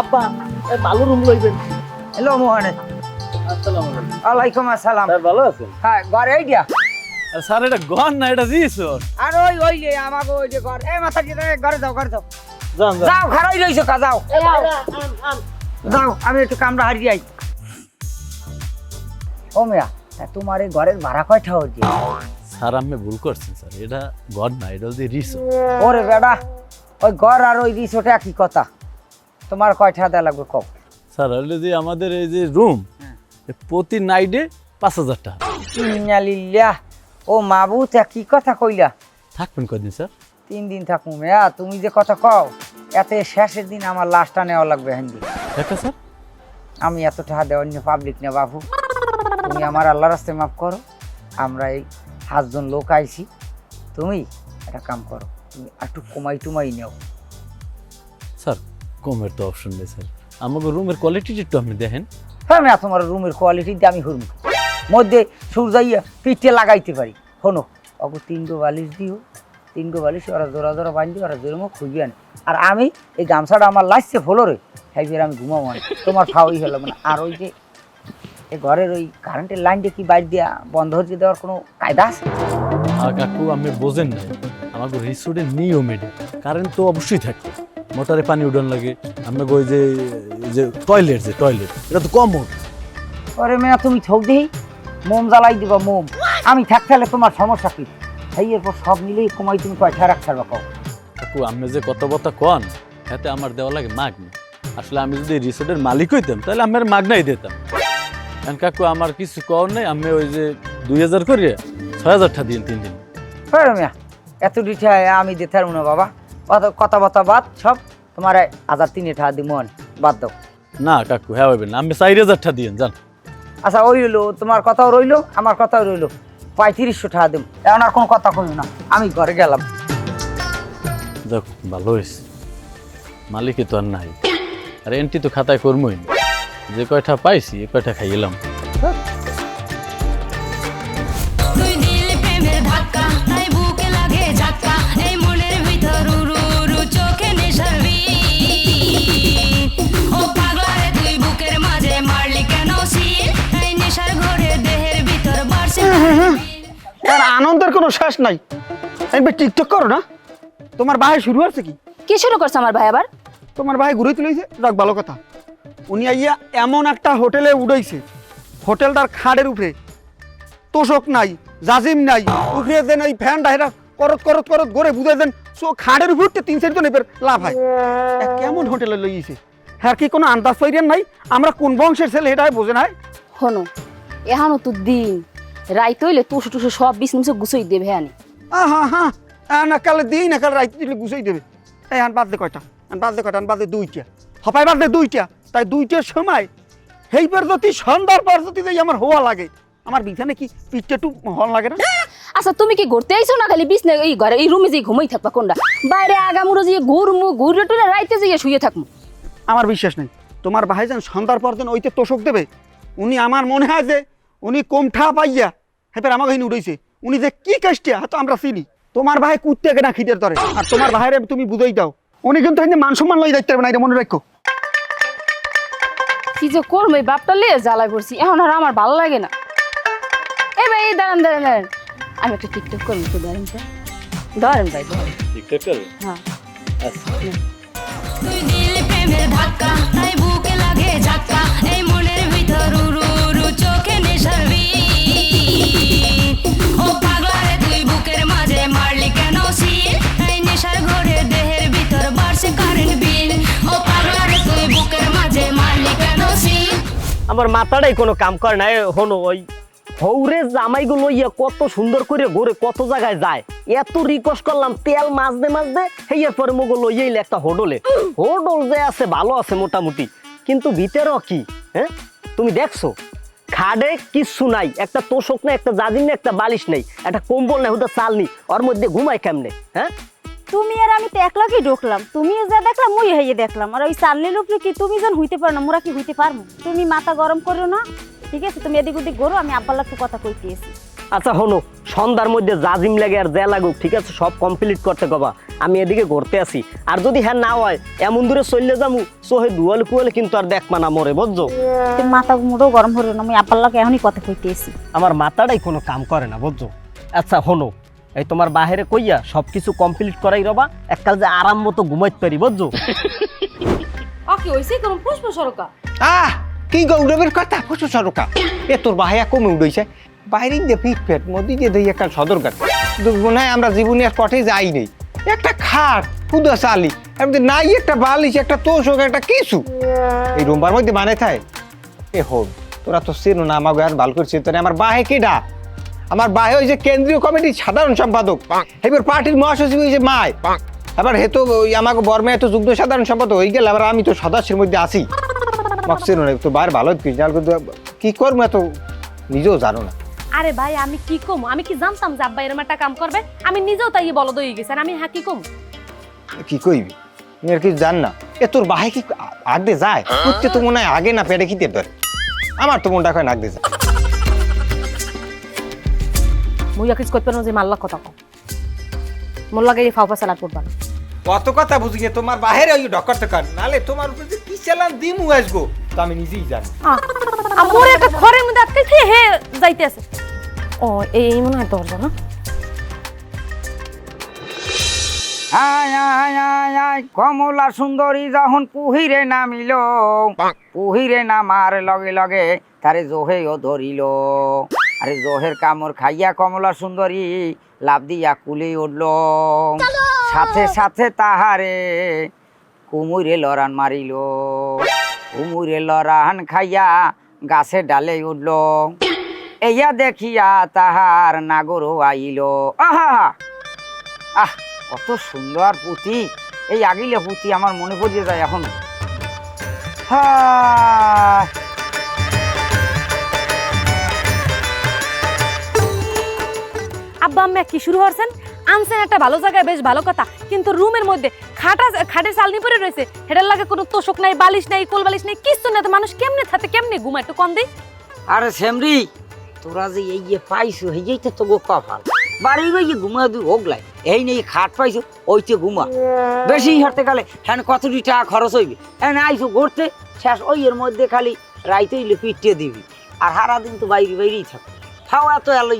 আব্বা ভালো room লইবেন। Hello মোহনে আলাইকুম। ওয়ালাইকুম আসসালাম। স্যার ভালো আছেন? হ্যাঁ ঘরে এই দিয়া। স্যার এটা গন না এটা রিসোর্ট। আর ওই ওই যে আমাকে ওই যে ঘর। এই মাথা দিয়ে ঘরে যাও ঘরে যাও। যাও খারাই রইছো কা যাও। যাও আমি একটু কামড়া হারিয়ে যাই। ও মিয়া তোমার এই ঘরের ভাড়া কয়টা হচ্ছে স্যার আপনি ভুল করছেন স্যার। এটা গড না এটা হচ্ছে রিসোর্ট। ওরে বেড়া ওই ঘর আর ওই রিসোর্টে একই কথা। তোমার কয়টা দেওয়া লাগবে কও? স্যার হলে যে আমাদের এই যে রুম প্রতি নাইটে পাঁচ হাজার টাকা। ইন্নালিল্লাহ ও মাবু তা কি কথা কইলা? থাকবেন কদিন স্যার? তিন দিন থাকুম। মিয়া তুমি যে কথা কও এতে শেষের দিন আমার লাশটা নেওয়া লাগবে একটা স্যার? আমি এত টাকা দেওয়ার নিয়ে পাবলিক না বাবু। তুমি আমার আল্লাহ রাস্তায় মাফ করো। আমরা এই সাতজন লোক আইছি। তুমি একটা কাম করো তুমি একটু কমাই টুমাই নেও। কমের তো অপশন নেই স্যার আমাকে রুমের কোয়ালিটিটা একটু আপনি দেখেন। হ্যাঁ আমি তোমার রুমের কোয়ালিটি আমি হুরম মধ্যে সূর্যাইয়া পিঠে লাগাইতে পারি। শোনো অগো তিনগো বালিশ দিও। তিনগো বালিশ ওরা জোড়া জোড়া বান্ধি ওরা জোর মুখ খুঁজে আনে। আর আমি এই গামছাটা আমার লাইসে ফলোরে হাইবের আমি ঘুমাবো না। তোমার খাওয়াই হলো মানে আর ওই যে এই ঘরের ওই কারেন্টের লাইনটা কি বাইর দিয়া বন্ধ হচ্ছে দেওয়ার কোনো কায়দা আছে? আর কাকু আপনি বোঝেন না আমাকে রিসোর্টের নিয়ম এটা। কারেন্ট তো অবশ্যই থাকে মোটরে পানি উঠান লাগে। আমাকে ওই যে এই যে টয়লেট যে টয়লেট এটা তো কমন ওরে মেয়া তুমি ঠক দিই মোম জ্বালাই দিবা মোম। আমি থাকতে তোমার সমস্যা কি? সেই এরপর সব মিলেই কমাই তুমি কয়টা রাখতে পারবা কও। কাকু আপনি যে কত কথা কন এতে আমার দেওয়া লাগে মাগনি। আসলে আমি যদি রিসোর্টের মালিক হইতাম তাহলে আমার মাগনাই দিতাম। কারণ কাকু আমার কিছু কর নেই আমি ওই যে দুই হাজার করিয়ে ছয় হাজার টাকা দিন তিন দিন। ওরে মেয়া এত ডিঠা আমি দিতে পারব না বাবা। কথা বাদ সব তোমার হাজার তিনে টাকা দিব বাদ দাও। না কাকু হ্যাঁ হইবেন না। আমি চার টাকা দিন জান। আচ্ছা ওই হইল তোমার কথাও রইল আমার কথাও রইল। পঁয়ত্রিশশো টাকা দেব এখন আর কোনো কথা কইও না। আমি ঘরে গেলাম। যাক ভালো হয়েছে মালিকই তো আর নাই। আর এন্ট্রি তো খাতায় করবই না যে কয়টা পাইছি এ কয়টা খাইলাম। আর আনন্দের কোনো শেষ নাই। আমি টিকটক করো না। তোমার ভাই শুরু হচ্ছে কি? কি শুরু করছে আমার ভাই আবার? তোমার ভাই ঘুরে তুলেছে যাক ভালো কথা। উনি আইয়া এমন একটা হোটেলে উড়াইছে। হোটেলটার খাড়ের উপরে। তোষক নাই জাজিম নাই। উপরে দেন ওই ফ্যান ডাহেরা করত করত করত গড়ে বুঝে দেন সো খাড়ের উপর তিন চারজন এবার লাভ হয়। কেমন হোটেলে লইছে হ্যাঁ কি কোনো আন্দাজ পাইরেন নাই? আমরা কোন বংশের ছেলে এটাই বোঝে নাই? হনো এহানো তো দিন। রাইত হইলে তুসু টুসু সব বিষ নিমিষে গুছই দেবে হ্যাঁ আহা হা না কালে দিই না কালে রাইতে দিলে গুছাই দেবে। এই আন বাদ দে কয়টা আন বাদ দে কয়টা আন বাদ দে দুইটা। হপাই বাদ দে দুইটা। তাই দুইটার সময় সেইবার যদি সন্ধ্যার পর যদি আমার হওয়া লাগে। আমার বিছানে কি পিঠটা একটু হন লাগে না? আচ্ছা তুমি কি ঘুরতে আইছো না খালি বিছনে এই ঘরে এই রুমে যে ঘুমাই থাকবা কোনটা বাইরে আগামুড়ো যে ঘুরমু ঘুরে টুরে রাইতে যে শুয়ে থাকমু। আমার বিশ্বাস নেই। তোমার ভাই যেন সন্ধ্যার পর দিন ওইতে তোষক দেবে উনি আমার মনে হয় যে উনি কোমঠা পাইয়া হেপের আমাকে হিনি উড়াইছে উনি যে কি কাজটা হয়তো আমরা চিনি। তোমার ভাই কুত্তে কেনা খিদের ধরে আর তোমার ভাইরে তুমি বুঝাই দাও। উনি কিন্তু মান সম্মান লই দেখতে পারবে না এটা মনে রাখো। কি যে করব এই বাপটা লিয়ে জ্বালায় পড়ছি। এখন আর আমার ভালো লাগে না। এই ভাই এই দাঁড়ান দাঁড়ান দাঁড়ান। আমি একটা টিকটক করব তো ধরেন তো। ধরেন ভাই টিকটক করবে? হ্যাঁ। আচ্ছা তুই দিল প্রেমের ধাক্কা তাই বুকে লাগে ঝাক্কা। এই মনের ভিতর আমার মাথাটাই কোনো কাম করে না হনো, ওই হৌরে জামাইগুলো ইয়ে কত সুন্দর করে ঘুরে কত জায়গায় যায়। এত রিকোয়েস্ট করলাম, তেল মাঝদে মাঝদে হেয়ার পরে মোগল ইয়েইলে একটা হোডলে হোডল যে আছে, ভালো আছে মোটামুটি। কিন্তু ভিতরেও কি হ্যাঁ? তুমি দেখছ? খাডে কিচ্ছু নাই, একটা তোষক নাই, একটা জাজিম নেই, একটা বালিশ নেই, একটা কম্বল নাই, ওটা চাল নেই, ওর মধ্যে ঘুমাই কেমনে হ্যাঁ? তুমি আর আমি তো একলাকে ঢুকলাম তুমি যা দেখলাম ওই হাইয়ে দেখলাম, আর ওই চাললি লোক কি তুমি যেন হইতে পারো না, মোরা কি হইতে পারব? তুমি মাথা গরম করো না, ঠিক আছে? তুমি এদিক ওদিক করো আমি আব্বার কথা কথা কইতেছি। আচ্ছা হনো সন্ধ্যার মধ্যে জাজিম লাগে আর যা লাগুক ঠিক আছে সব কমপ্লিট করতে কবা। আমি এদিকে ঘুরতে আসি। আর যদি হ্যাঁ না হয় এমন দূরে চললে যাব সোহে দুয়ালে কুয়ালে কিন্তু আর দেখবা না মরে বুঝছ? মাথা মুড়ো গরম হলো না আমি আপার লাগে এখনই কথা কইতেছি আমার মাথাটাই কোনো কাম করে না বুঝছ? আচ্ছা হনো এই তোমার বাহিরে কইয়া সব কিছু কমপ্লিট করাই রবা এককাল যে আরাম মতো ঘুমাইতে পারি বুঝছ? ওকে হইছে? কোন পুষ্প সরকা? আহ কি গৌরবের কথা ফুসু সরকা? এ তোর বাহায়া কমে উঠেছে। বাইরে দিয়ে পিট ফেট মোদি দিয়ে দিই একটা সদরকার মনে হয় আমরা জীবনে আর পথে যাই নেই। একটা খাট খুদা চালি এমনি নাই একটা বালিশ, একটা তোষক, একটা কিছু এই রুমবার মধ্যে মানে থায় এ হোক তোরা তো চেনো না আমাকে আর ভালো করছিস তোরা আমার বাহে কেডা আমার বাহে ওই যে কেন্দ্রীয় কমিটির সাধারণ সম্পাদক, এবার পার্টির মহাসচিব ওই যে মায় এবার হেতু ওই আমাকে বর্মে এত যুগ্ম সাধারণ সম্পাদক হয়ে গেল, আবার আমি তো সদস্যের মধ্যে আছি। আমাকে চেনো না তো বাইরে ভালো কি করব এত, নিজেও জানো না। আরে ভাই আমি কি কম? আমি কি জানতাম যে আব্বা এরম একটা কাম করবে? আমি নিজেও তাই বলদ হয়ে গেছে আর আমি হ্যাঁ কি কম? কি কইবি? আমি আর কিছু জান না। এ তোর বাহে কি আগে যায়? করতে তো মনে হয় আগে না পেটে খিতে ধরে আমার তো মনটা হয় নাক দিয়ে যায়। মুই আর কিছু করতে পারব যে মাল্লা কথা কম মোর লাগে এই ফাউফা সালাদ করবা না। কত কথা বুঝি গে তোমার বাহিরে ওই ডক্টর টাকার নালে তোমার উপরে যে কি চালান দিমু আসব তো আমি নিজেই জানি। আর মোর একটা মধ্যে হে যাইতে আছে। ও এই এই মনে হয় দরজা না আয় আয় আয় আয় কমলা সুন্দরী যখন পুহিরে নামিল পুহিরে নামার লগে লগে তারে জোহেও ধরিল। আরে জোহের কামড় খাইয়া কমলা সুন্দরী লাভ দিয়া কুলে উঠল। সাথে সাথে তাহারে কুমুরে লড়ান মারিল। কুমুরে লড়ান খাইয়া গাছে ডালে উঠল। এইয়া দেখিয়া তাহার নাগর আইল। আহা, আহ। কত সুন্দর পুঁতি। এই আগিলে পুঁতি আমার মনে পড়ে যায় এখন। আব্বা, আম্মা কি শুরু করছেন? আনছেন একটা ভালো জায়গায় বেশ ভালো কথা। কিন্তু রুমের মধ্যে খাটা খাটের চালনি পরে রয়েছে। হেটার লাগে কোনো তোষক নাই বালিশ নাই কোল বালিশ নাই কিছু না তো মানুষ কেমনে থাকে কেমনে ঘুমায়? একটু কম দিই। আরে সেমরি তোরা যে এই যে পাইছো এই যেই তো গো কপাল। বাড়ি গিয়ে ঘুমা তুই হোগলাই এই নেই খাট পাইছো ওইতে ঘুমা। বেশি হাঁটতে গেলে হ্যাঁ কতটি টাকা খরচ হইবে। হ্যাঁ আইসো ঘুরতে শেষ ওই এর মধ্যে খালি রাইতে হইলে পিটিয়ে দিবি। আর সারা দিন তো বাইরে বাইরেই থাকো। খাওয়া তো এলো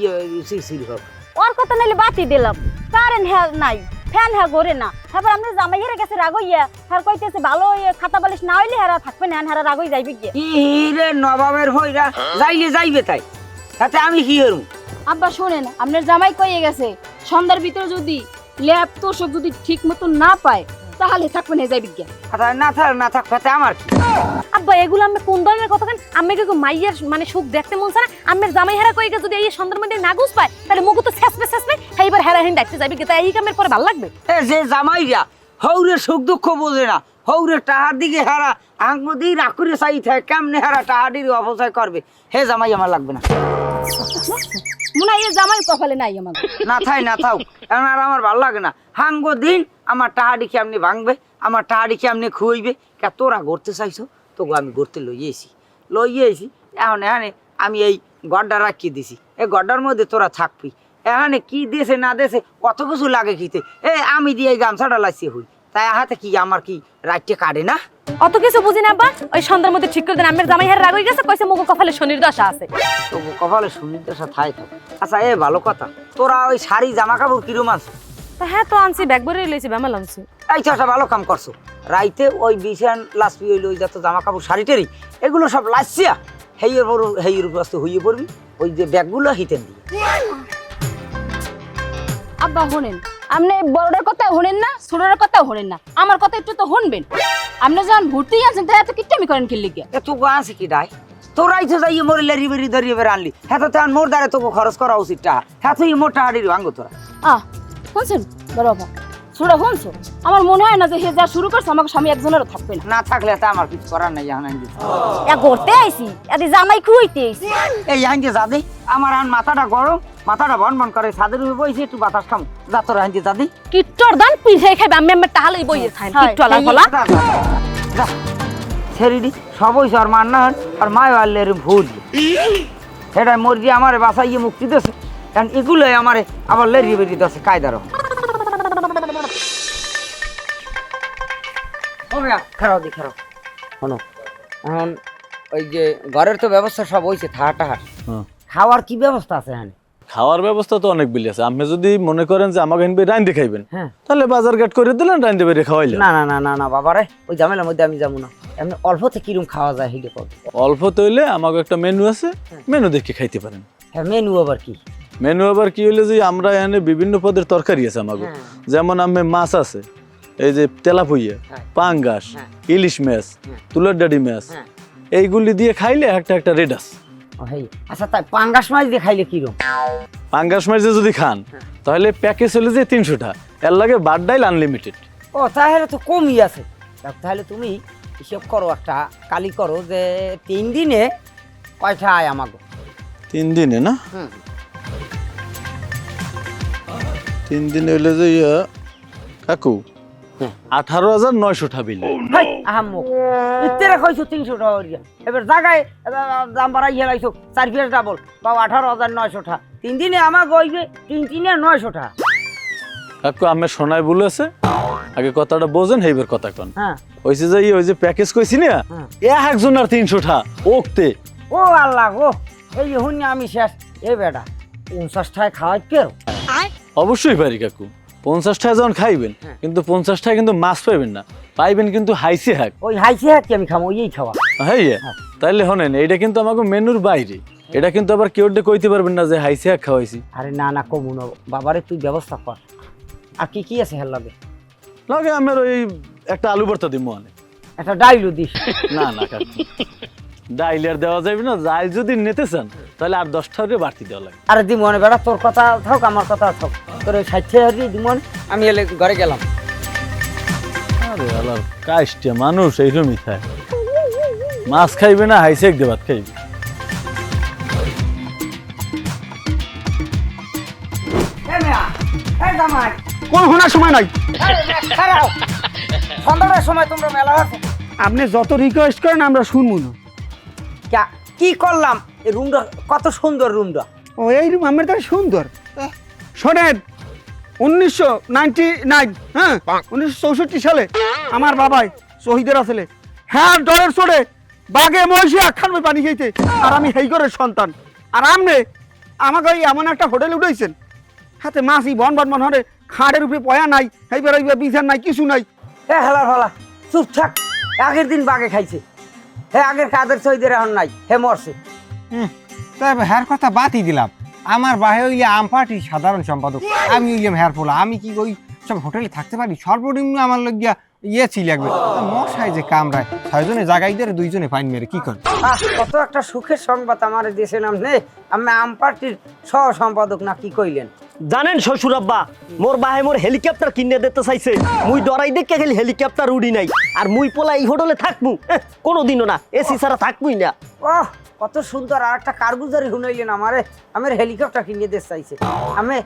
সির হবে। ওর কথা নাইলে বাতি দিলাম। কারেন্ট হ্যাঁ নাই? ফ্যান হ্যাঁ ঘরে না। তারপর আমরা জামাই হেরে গেছে রাগইয়া হ্যাঁ কইতেছে ভালো খাতা বালিশ না হইলে হেরা থাকবে না হেরা রাগই যাইবে গিয়ে। কি রে নবাবের হইরা যাইলে যাইবে তাই। তাতে আমি কি হরু আব্বা শোনেন আপনার জামাই কইয়ে গেছে সন্ধ্যার ভিতরে যদি ল্যাপ সব যদি ঠিক মতো না পায় তাহলে থাকবে না যাই বিজ্ঞান। আর না থাক না থাক তাতে আমার কি? আব্বা এগুলো আমি কোন ধরনের কথা কেন? আমি কি মাইয়ের মানে সুখ দেখতে মন চায় না? আমের জামাই হেরা কইকে যদি এই সন্ধ্যার মধ্যে না গুছ পায় তাহলে মুখ তো শেষবে শেষবে এইবার হেরা হেন ডাকতে যাবি তাই এই কামের পরে ভালো লাগবে? এ যে জামাইরা হৌরে সুখ দুঃখ বোঝে না। হৌরে টাহার দিকে হারা আঙ্গুদি রাখুরে চাই থাকে কেমনে হারা টাহাডির অপচয় করবে? হে জামাই আমার লাগবে না। মনে হয় জামাই কপালে নাই আমার। না, থাই না, থাও। এখন আর আমার ভালো লাগে না। হাঙ্গ দিন, আমার টাহাডি ভাঙবে, আমার টাহাডি তোরা ঘুরতে চাইছো? তোকে আমি ঘুরতে লইয়েছি লইয়েছি এখন এখানে আমি এই গড্ডা রাখিয়ে দিছি। এই গড্ডার মধ্যে তোরা থাকবি। এখানে কি দেশে না দেশে কত কিছু লাগে কিতে। এ, আমি দিয়ে এই গামছাটা লাইছি হই। তাই হাতে কি, আমার কি রাইটে কাটে না? অত কিছু বুঝি না আব্বা ওই সন্ধ্যার মধ্যে ঠিক করে দেন আমের জামাই হেরা রাগ হয়ে গেছে কইছে মুখ কপালে শনির দশা আছে। তবু কপালে সুনির্দেশা থাই তো আচ্ছা এ ভালো কথা। তোরা ওই শাড়ি জামা কাপড় কিরম আনছো? তা হ্যাঁ তো আনছি ব্যাগ ভরে লইছি ব্যামাল আনছি। এই চাষা ভালো কাম করছ। রাইতে ওই বিছান লাসপি হইল ওই যত জামা কাপড় শাড়িটারি এগুলো সব লাসিয়া হেইয়ের পর হেইয়ের উপর আস্তে হইয়ে পড়বি। ওই যে ব্যাগগুলো হিতেন দিয়ে। আব্বা শোনেন আপনি বড়টার কথা শোনেন না ছোটটার কথা শোনেন না। আমার কথা একটু তো শুনবেন। আপনি যখন ভর্তি আছেন তাই এত কিট্টামি করেন কি এ তোকে আছে কি ডাই তোরাই তো যাইয়ে মোর লেরি বেরি ধরিয়ে বের আনলি। হ্যাঁ তো তেমন মোর দ্বারে তোকে খরচ করা উচিত টাকা হ্যাঁ তুই মোর টাকাটির ভাঙ্গ তোরা। আহ শুনছেন? বাবা ছোটা শুনছো? আমার মনে হয় না যে হে যা শুরু করছে আমাকে স্বামী একজনেরও থাকবে না। না থাকলে তো আমার কিছু করার নাই আনবি এ ঘুরতে আইছি। এদি জামাই খুইতে আইছি। এই আনতে যাদি আমার আন মাথাটা গরম। মাথাটা বন বন করে ছাদের উপরে বইছি একটু বাতাস খাম। যা তোর যাদি কিট্টর দান পিঠে খাইবে আমি আমার টাহালে বইয়ে খাই হয়, ছেড়িডি সবই আর মান না আর মায় আল্লের ভুল। সেটা মর্জি আমার বাসাইয়ে মুক্তি দিয়েছে। কারণ এগুলোই আমার আবার লেরিয়ে বেরিয়ে আছে কায়দারও খারাপ দি খারাপ শোনো এখন ওই যে ঘরের তো ব্যবস্থা সব হয়েছে থাহা টাহার। হ্যাঁ। খাওয়ার কি ব্যবস্থা আছে এখানে? খাওয়ার ব্যবস্থা তো অনেক বিলি আছে আপনি যদি মনে করেন যে আমাকে হিনবে রাইন্দে খাইবেন হ্যাঁ তাহলে বাজার ঘাট করে দিলেন রাইন্দে বেরিয়ে খাওয়াইলেন না না না না না বাবারে ওই ঝামেলার মধ্যে আমি যাব না এমনি অল্পতে কিরম খাওয়া যায় হিডে কর অল্প তৈলে আমাকে একটা মেনু আছে মেনু দেখে খাইতে পারেন হ্যাঁ মেনু আবার কি মেনু আবার কি হইলে যে আমরা এখানে বিভিন্ন পদের তরকারি আছে আমাকে হ্যাঁ। যেমন আমি মাছ আছে এই যে তেলাপুইয়া হ্যাঁ। পাঙ্গাস হ্যাঁ। ইলিশ মাছ হ্যাঁ। তুলার ডাডি মাছ হ্যাঁ। এইগুলি দিয়ে খাইলে একটা একটা রেড আছে হেই আচ্ছা তাই পাঙ্গাস মাছ দিয়ে খাইলে কিরম পাঙ্গাস মাছ দিয়ে যদি খান হ্যাঁ। তাহলে প্যাকেজ হলে যে তিনশোটা এর লাগে বাদ ডাইল আনলিমিটেড ও তাহলে তো কমই আছে তাহলে তুমি হিসেব করো একটা কালি করো যে তিন দিনে কয়টা আয় আমাকে তিন দিনে না হুম। তিন দিনে হইলে যে ইয়া, কাকু হ্যাঁ। আঠারো হাজার বিল হাই আহাম্মক ইত্তেরে কইছো তিনশো টাকা করিয়া। এবার জায়গায় দাম বাড়াই হেলাইছো চার পিস ডাবল বা আঠারো হাজার নয়শো টাকা। তিন দিনে আমার গইবে তিন তিনে নয়শো টাকা। কাকু আমি শোনায় বলেছে আগে কথাটা বোঝেন সেইবার কথা কন। হ্যাঁ। হয়েছে যে ই ওই যে প্যাকেজ কইছি না হ্যাঁ। এক একজন আর তিনশোটা ওকতে। ও আল্লাহ গো এই হুনি আমি শেষ। এ বেটা পঞ্চাশ টাকায় খাওয়াই কেউ অবশ্যই পারি কাকু। পঞ্চাশটা যখন খাইবেন হ্যাঁ। কিন্তু পঞ্চাশটায় কিন্তু মাছ পাইবেন না। পাইবেন কিন্তু হাইসি হাক ওই হাইসি হাক কি আমি খাব? ওই খাওয়া। হ্যাঁ। তাইলে হনেন এইটা কিন্তু আমাকে মেনুর বাইরে। এটা কিন্তু আবার কেউ কইতে পারবেন না যে হাইসি হাক খাওয়াইছি। আরে না না কমু না। বাবারে তুই ব্যবস্থা কর। আর কি কি আছে হেল লাগে? লাগে আমার ওই একটা আলু ভর্তা দিব অনেক একটা ডাইলু দিস। না না। ডাইল আর দেওয়া যাবে না যাই যদি নিতে চান তাহলে আর দশটা করে বাড়তি দেওয়া লাগে আরে দিমনে বেড়া তোর কথা থাক আমার কথা থাক। তোর ওই ষাট টাকা দিয়ে দিমন আমি এলে ঘরে গেলাম। আরে আলার কাজটা মানুষ এইরকমই খায় মাছ খাইবে না হাইসেক দেবাত খাইবে। কোন শোনার সময় নাই। সন্ধ্যার সময় তোমরা মেলা আপনি যত রিকোয়েস্ট করেন আমরা শুনব না। কি করলাম? এই রুমটা কত সুন্দর রুমটা ও এই রুম আমার তো সুন্দর। শোনেন উনিশশো নাইনটি নাইন হ্যাঁ? উনিশশো চৌষট্টি সালে আমার বাবাই শহীদের আসলে হ্যাঁ ডরের চড়ে বাঘে মহিষে আখ্যান পানি খেয়েছে। আর আমি হেই করে সন্তান। আর আমনে আমাকে ওই এমন একটা হোটেল উঠেছেন হাতে মাছি বন বন বন হরে খাড়ের উপরে পয়া নাই হেই বেড়াইবে বিছান নাই কিছু নাই। হে হেলা ফলা চুপ থাক। আগের দিন বাগে খাইছে। হে আগের কাদের শহীদের এখন নাই হে মরছে। তবে হ্যার কথা বাদই দিলাম। আমার বাহে হইলে আম পার্টির সাধারণ সম্পাদক আমি হইলাম হ্যার ফোলা আমি কি ওই সব হোটেলে থাকতে পারি? সর্বনিম্ন আমার লগিয়া ইয়ে ছিল লাগবে মশাই যে কামড়ায় ছয়জনে জাগাই দেয় দুইজনে ফাইন মেরে কি করে? কত একটা সুখের সংবাদ আমার দেশে নাম নে আমি আম পার্টির সহ সম্পাদক না কি কইলেন? জানেন শ্বশুর আব্বা মোর বাহে মোর হেলিকপ্টার কিনে দিতে চাইছে। মুই ডরাই দেখে খালি হেলিকপ্টার উড়ি নাই। আর মুই পোলা এই হোটেলে থাকব কোনোদিনও না এসি ছাড়া থাকবই না। ওহ কত সুন্দর আর একটা কারগুজারি শুনাইলেন আমারে আমার হেলিকপ্টার কিনে দিতে চাইছে। আমি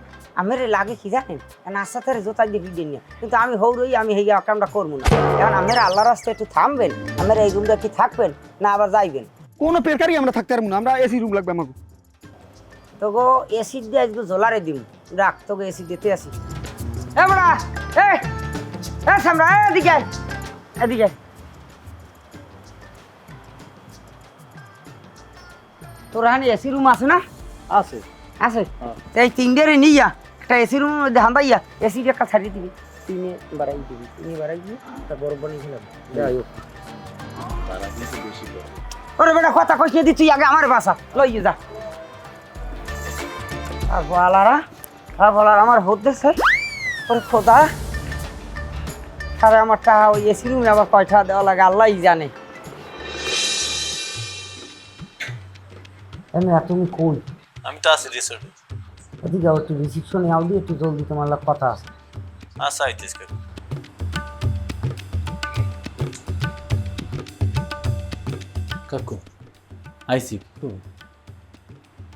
আমার লাগে কি জানেন? তারে জোতা দিয়ে কিনে নিয়ে। কিন্তু আমি হৌরই আমি এই কামটা করব না। এখন আমার আল্লাহ রাস্তায় একটু থামবেন আমার এই রুমটা কি থাকবেন না আবার যাইবেন? কোনো পেরকারি আমরা থাকতে পারব না আমরা এসি রুম লাগবে আমাকে। তোগো এসি দিয়ে আজকে জোলারে দিম। রাখ তোকে এসি দিতে আসি। আমরা এই এই সামরা এদিকে এদিকে তোর হানি এসি রুম আছে না? আছে। আছে? তো এই তিনটেরে নিয়া একটা এসি রুমের মধ্যে হান্দাইয়া এসি একটা ছাড়িয়ে দিবি। তিনে বাড়াই দিবি তিনে বাড়াই দিয়ে একটা বরফ বানিয়ে খেলাম যাই হোক। ওরে বেটা কথা কইছে দি তুই আগে আমার বাসা লই যা। আর বলারা আর বলার আমার হতে স্যার ওরে খোদা আরে আমার টাকা ওই এসি রুমে আবার দেওয়া লাগে আল্লাহই জানে। এমনি তুমি কোন আমি তো আছি রিসোর্টে এদিকে যাও একটু রিসিপশনে আও দিয়ে একটু জলদি তোমার লোক কথা আছে। আচ্ছা আইতেছ কাকু কাকু আইসি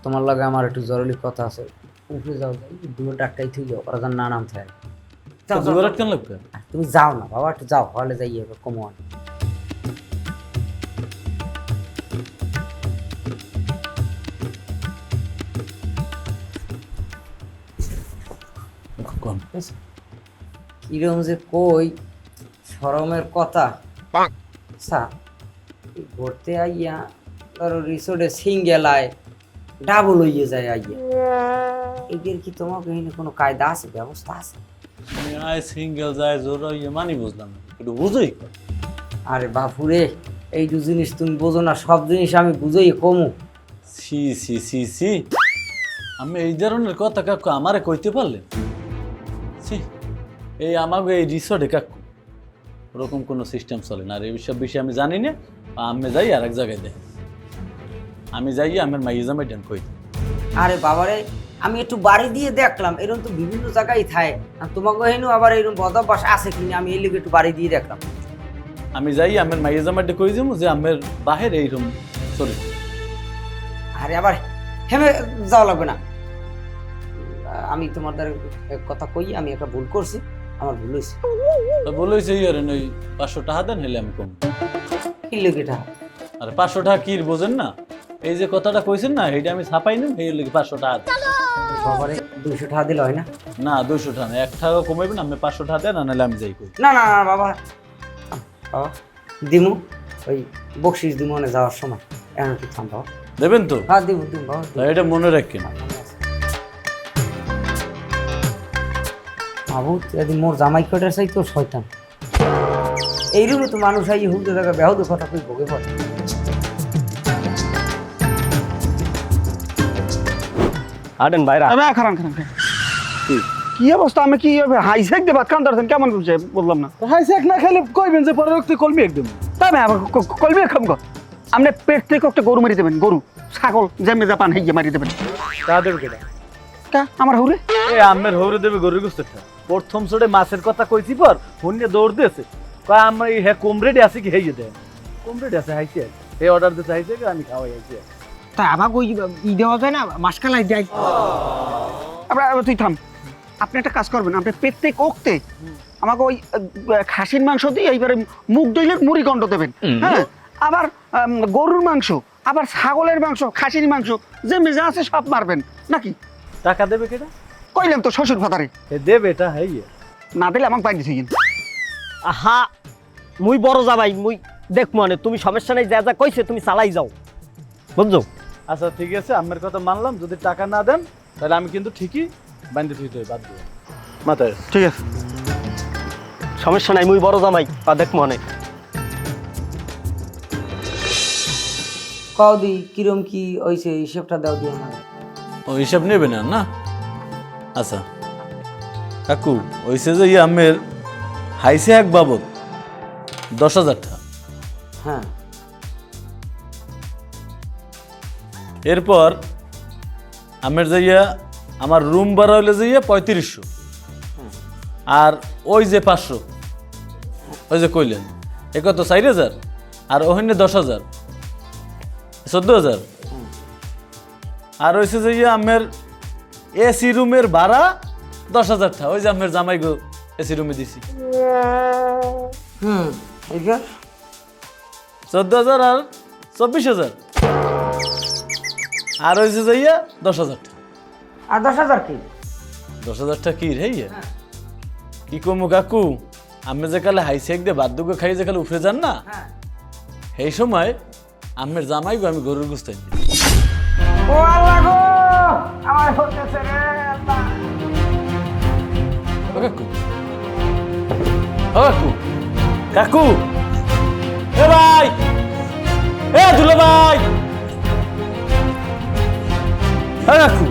তোমার লগে আমার একটু জরুরি কথা আছে। উপরে যাও দুটো ডাক্তাই থুই যাও ওরা যেন না নাম থাকে দুবার কেন লাগবে? তুমি যাও না বাবা একটু যাও হলে যাই কমন কিরম যে কই শরমের কথা। আচ্ছা ঘুরতে আইয়া ধরো রিসোর্টে সিঙ্গেল আয় ডাবল হইয়ে যায় আইয়া। এদের কি তোমার এখানে কোনো কায়দা আছে ব্যবস্থা আছে? আমি আয় সিঙ্গেল যায় জোর ইয়ে মানি বুঝলাম একটু বুঝোই আরে বাপুরে এই দু জিনিস তুমি বোঝো না সব জিনিস আমি বুঝোই কমু। সি সি সি সি। আমি এই ধরনের কথা কাকু আমারে কইতে পারলেন ছি এই আমাকে এই রিসোর্টে কাকু। ওরকম কোনো সিস্টেম চলে না। আর এই সব বিষয়ে আমি জানি না আমি যাই আর এক জায়গায় দেখ। আমি যাই আমার মাইয়ে জামাই ডেন কই। আরে বাবারে আমি একটু বাড়ি দিয়ে দেখলাম এরকম তো বিভিন্ন জায়গায় থাকে। আর তোমাকে হেনু আবার এরকম বদভ্যাস আছে কিনা আমি এই লিগে একটু বাড়ি দিয়ে দেখলাম। আমি যাই আমার মাইয়ে জামাইটা কই যাব যে আমার বাহির এইরকম চলে। আরে আবার হেমে যাওয়া লাগবে না। আমি তোমাদের এক কথা কই আমি একটা ভুল করছি আমার ভুল হয়েছে বলেছে ইয়ে ওই পাঁচশো টাকা দেন হেলে আমি কম। কি লেগেটা আর পাঁচশো টাকা কি বোঝেন না? এই যে কথাটা কইছেন না এইটা আমি ছাপাই নিম এই লেগে পাঁচশো টাকা দেন। বাবারে দুইশো টাকা দিলে হয় না? না দুইশো টাকা না এক টাকা কমাইবেন আমি পাঁচশো টাকা দেন নাহলে আমি যাই কই। না না না বাবা। বাবা দিমু ওই বকশিস দিমু মানে যাওয়ার সময়। এখন একটু থাম বাবা। দেবেন তো? হ্যাঁ দিমু দিমু বাবা তা এটা মনে রাখেন। বাবু যদি মোর জামাই কটার চাই তো শয়তান। এইরকম তো মানুষ আই হুলতে থাকা বেহুদ কথা কই ভোগে পড়ে হাডেন ভাইরা আমি খারান খারান। কি অবস্থা? আমি কি হাই সেক দিয়ে ভাত খান ধরছেন? কেমন বুঝছে বললাম না। হাই সেক না খেলে কইবেন যে পরে রক্তে কলমি একদম। তাই না? কলবি খাম গো আপনি পেট থেকে একটা গরু মারি দেবেন গরু ছাগল জেমে জাপান হেগে মারি দেবেন। তা দেবে কেটা কা আমার হুরে? এ আমের হৌরে দেবে গরুর গোস্তেরটা প্রথম চড়ে মাছের কথা কইছি পর হন্যে দৌড় দিয়েছে। কয় আমরা এই হ্যাঁ কমরেডি আছে কি? হেইয়ে দেন। কমরেডি আছে হাইছে। এই অর্ডার দিতে হাইছে আমি খাওয়াই হাইছে। তা আবার ওই ই দেওয়া যায় না মাসকালাই দেয় আপনার তুই থাম। আপনি একটা কাজ করবেন আপনি থেকে ওকতে আমাকে ওই খাসির মাংস দিয়ে এইবারে মুগ দইলের মুড়ি গন্ড দেবেন। হ্যাঁ? আবার গরুর মাংস আবার ছাগলের মাংস খাসির মাংস যে মেজা আছে সব মারবেন। নাকি? টাকা দেবে কেটা? কইলাম তো শ্বশুর ফাদারে। দেবে এটা হাইয়ে না দিলে আমাকে পাই দিছে কিন্তু আহা! মুই বড় যাবাই মুই দেখ মানে তুমি সমস্যা নেই যা যা কইছে তুমি চালাই যাও। বুঝছ? আচ্ছা ঠিক আছে আমের কথা মানলাম যদি টাকা না দেন তাহলে আমি কিন্তু ঠিকই বান্ধে থুইতে বাদ দেবো মাথায়। ঠিক আছে। সমস্যা নাই মুই বড় জামাই তা দেখ মানে। কাউ দি কিরম কি হইছে হিসেবটা দাও দিও না ও হিসাব নেবে না না? আচ্ছা। কাকু ওইসে যে ইয়ে আমের হাইসে এক বাবদ দশ হাজার টাকা। হ্যাঁ। এরপর আমের যাইয়া আমার রুম ভাড়া হইলে যাইয়া পঁয়ত্রিশশো। আর ওই যে পাঁচশো ওই যে কইলেন এ কত চার হাজার আর ওখানে দশ হাজার চোদ্দ হাজার। আর হয়েছে যে আমের এসি রুমের ভাড়া দশ হাজার টাকা ওই যে আমের জামাই গো এসি রুমে দিছি। চোদ্দ হাজার আর চব্বিশ হাজার। আর হয়েছে যাইয়া দশ হাজার টাকা। আর দশ হাজার কি? দশ হাজার টাকা কি রে ইয়ে? কি কমু কাকু আমি যে কালে হাই সেক দিয়ে বাদ্যকে খাই যে কালে উঠে যান না? হ্যাঁ। সেই সময় আমের জামাই গো আমি গরুর গুস্তাই ও আল্লাহ গো! আমার হতেছে রে আল্লাহ। কাকু। কাকু। কাকু। এ ভাই! এ দুলো ভাই এ কাকু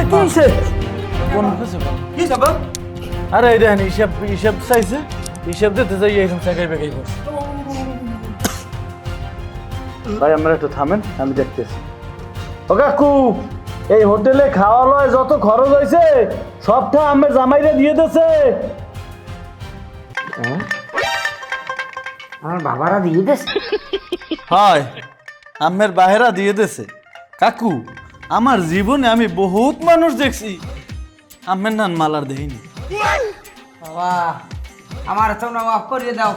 এ কি হইছে? কোন হইছে বা? কি যাব আরে এই দেখেন হিসাব হিসাব চাইছে। হিসাব দিতে যাই এরকম চাকাই বেকাই করছে। ভাই আমরা একটু থামেন আমি দেখতেছি। ও কাকু এই হোটেলে খাওয়া লয় যত খরচ হয়েছে সবটা আমের জামাইরে দিয়ে দিছে আমার বাবারা দিয়ে হয়। আমের বাহেরা দিয়ে দেছে কাকু আমার জীবনে আমি বহুত মানুষ দেখছি। আমের নান মালার দেখিনি। বাবা আমার তোমরা মাফ করিয়ে দাও।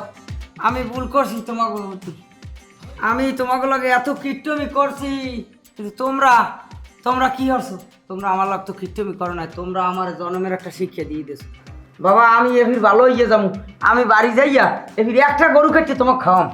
আমি ভুল করছি তোমাকে। আমি তোমাকে লগে এত কীর্তমি করছি কিন্তু তোমরা তোমরা কি হরছো তোমরা আমার লাগ তো কিচ্ছুমি করো না তোমরা আমার জন্মের একটা শিক্ষা দিয়ে দিয়েছ। বাবা আমি এফির ভালো হইয়া যাব। আমি বাড়ি যাইয়া এফির একটা গরু কাটছে তোমাকে খাওয়াম।